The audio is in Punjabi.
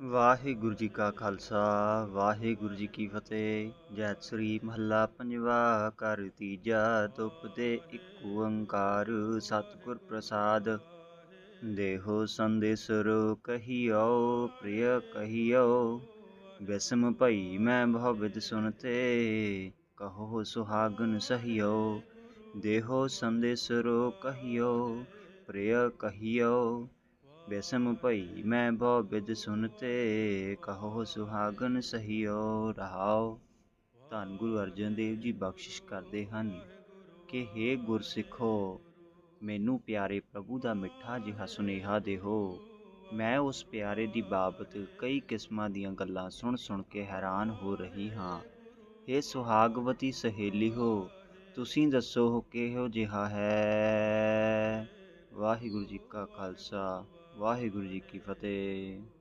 ਵਾਹਿਗੁਰੂ ਜੀ ਕਾ ਖਾਲਸਾ, ਵਾਹਿਗੁਰੂ ਜੀ ਕੀ ਫਤਿਹ। ਜੈ ਸ੍ਰੀ ਮਹੱਲਾ ਪੰਜਵਾ ਕਰ ਤੀਜਾ ਤੁਪ ਦੇ ਇੱਕ ਓੰਕਾਰ, ਸਤਿਗੁਰ ਪ੍ਰਸਾਦ। ਦੇਹੋ ਸੰਦੇਸਰ, ਕਹੀਓ, ਪ੍ਰਿਯ ਕਹੀਓ। ਵਿਸਮ ਭਈ, ਮੈਂ ਬਹੁ ਵਿਦ ਸੁਨਤੇ ਕਹੋ ਸੁਹਾਗਨ ਸਹੀਓ। ਦੇਹੋ ਸੰਦੇਸਰੋ, ਕਹੀਓ, ਪ੍ਰਿਯ ਕਹੀਓ। ਬਿਸਮ ਭਈ, ਮੈਂ ਬਹੁ ਬਿਦ ਸੁਨਤੇ ਕਹੋ ਸੁਹਾਗਨ ਸਹੀਓ ਰਹਾਓ। ਧੰਨ ਗੁਰੂ ਅਰਜਨ ਦੇਵ ਜੀ, ਬਖਸ਼ਿਸ਼ ਕਰਦੇ ਹਨ ਕਿ हे ਗੁਰਸਿੱਖੋ, ਮੈਨੂੰ ਪਿਆਰੇ ਪ੍ਰਭੂ ਦਾ ਮਿੱਠਾ ਜਿਹਾ ਸੁਨੇਹਾ ਦੇਹੋ ਮੈਂ ਉਸ ਪਿਆਰੇ ਦੀ ਬਾਬਤ ਕਈ ਕਿਸਮਾਂ ਦੀਆਂ ਗੱਲਾਂ ਸੁਣ ਸੁਣ ਕੇ ਹੈਰਾਨ ਹੋ ਰਹੀ ਹਾਂ। हे ਸੁਹਾਗਵਤੀ ਸਹੇਲੀ ਹੋ ਤੁਸੀਂ ਦੱਸੋ ਕਿਹੋ ਜਿਹਾ ਹੈ? ਵਾਹਿਗੁਰੂ ਜੀ ਕਾ ਖਾਲਸਾ। ਵਾਹਿਗੁਰੂ ਜੀ ਕੀ ਫਤਿਹ।